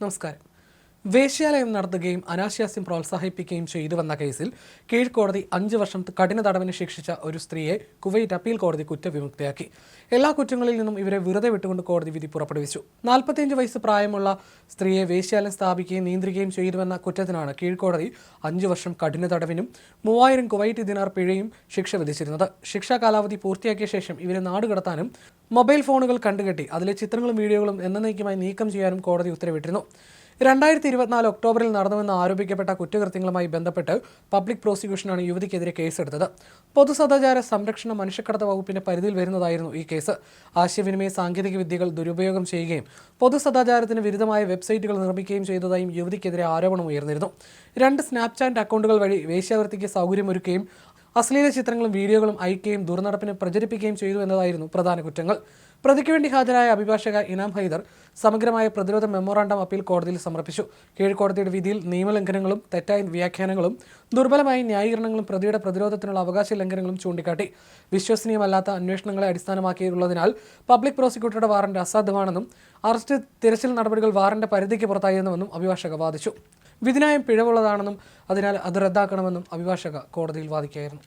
നമസ്കാരം. വേശ്യാലയം നടത്തുകയും അനാശാസ്യം പ്രോത്സാഹിപ്പിക്കുകയും ചെയ്തുവെന്ന കേസിൽ കീഴ്ക്കോടതി അഞ്ച് വർഷം കഠിന തടവിന് ശിക്ഷിച്ച ഒരു സ്ത്രീയെ കുവൈറ്റ് അപ്പീൽ കോടതി കുറ്റവിമുക്തയാക്കി. എല്ലാ കുറ്റങ്ങളിൽ നിന്നും ഇവരെ വെറുതെ വിട്ടുകൊണ്ട് കോടതി വിധി പുറപ്പെടുവിച്ചു. നാൽപ്പത്തിയഞ്ച് വയസ്സ് പ്രായമുള്ള സ്ത്രീയെ വേശ്യാലയം സ്ഥാപിക്കുകയും നിയന്ത്രിക്കുകയും ചെയ്തുവെന്ന കുറ്റത്തിനാണ് കീഴ്ക്കോടതി അഞ്ച് വർഷം കഠിന തടവിനും മൂവായിരം കുവൈറ്റ് ദിനാർ പിഴയും ശിക്ഷ വിധിച്ചിരുന്നത്. ശിക്ഷാ കാലാവധി പൂർത്തിയാക്കിയ ശേഷം ഇവരെ നാടുകടത്താനും മൊബൈൽ ഫോണുകൾ കണ്ടുകെട്ടി അതിലെ ചിത്രങ്ങളും വീഡിയോകളും എന്നേക്കുമായി നീക്കം ചെയ്യാനും കോടതി ഉത്തരവിട്ടിരുന്നു. രണ്ടായിരത്തി ഇരുപത്തിനാല് ഒക്ടോബറിൽ നടന്നുവെന്ന് ആരോപിക്കപ്പെട്ട കുറ്റകൃത്യങ്ങളുമായി ബന്ധപ്പെട്ട് പബ്ലിക് പ്രോസിക്യൂഷനാണ് യുവതിക്കെതിരെ കേസെടുത്തത്. പൊതുസദാചാര സംരക്ഷണ മനുഷ്യക്കടത്ത് വകുപ്പിന്റെ പരിധിയിൽ വരുന്നതായിരുന്നു ഈ കേസ്. ആശയവിനിമയ സാങ്കേതിക വിദ്യകൾ ദുരുപയോഗം ചെയ്യുകയും പൊതുസദാചാരത്തിന് വിരുദ്ധമായ വെബ്സൈറ്റുകൾ നിർമ്മിക്കുകയും ചെയ്തതായും യുവതിക്കെതിരെ ആരോപണം ഉയർന്നിരുന്നു. രണ്ട് സ്നാപ്ചാറ്റ് അക്കൗണ്ടുകൾ വഴി വേശ്യാവൃത്തിക്ക് സൗകര്യമൊരുക്കുകയും അശ്ലീല ചിത്രങ്ങളും വീഡിയോകളും അയക്കുകയും ദുർനടപ്പിന് പ്രചരിപ്പിക്കുകയും ചെയ്തു എന്നതായിരുന്നു പ്രധാന കുറ്റങ്ങൾ. പ്രതിക്ക് വേണ്ടി ഹാജരായ അഭിഭാഷക ഇനാം ഹൈദർ സമഗ്രമായ പ്രതിരോധ മെമ്മോറാണ്ടം അപ്പീൽ കോടതിയിൽ സമർപ്പിച്ചു. കീഴ്ക്കോടതിയുടെ വിധിയിൽ നിയമലംഘനങ്ങളും തെറ്റായ വ്യാഖ്യാനങ്ങളും ദുർബലമായ ന്യായീകരണങ്ങളും പ്രതിയുടെ പ്രതിരോധത്തിനുള്ള അവകാശ ലംഘനങ്ങളും ചൂണ്ടിക്കാട്ടി. വിശ്വസനീയമല്ലാത്ത അന്വേഷണങ്ങളെ അടിസ്ഥാനമാക്കിയുള്ളതിനാൽ പബ്ലിക് പ്രോസിക്യൂട്ടറുടെ വാറന്റ് അസാധ്യമാണെന്നും അറസ്റ്റ് തിരച്ചിൽ നടപടികൾ വാറന്റ് പരിധിക്ക് പുറത്തായിരുന്നുവെന്നും അഭിഭാഷക വാദിച്ചു. വിധിനായം പിഴവുള്ളതാണെന്നും അതിനാൽ അത് റദ്ദാക്കണമെന്നും അഭിഭാഷക കോടതിയിൽ വാദിക്കുകയായിരുന്നു.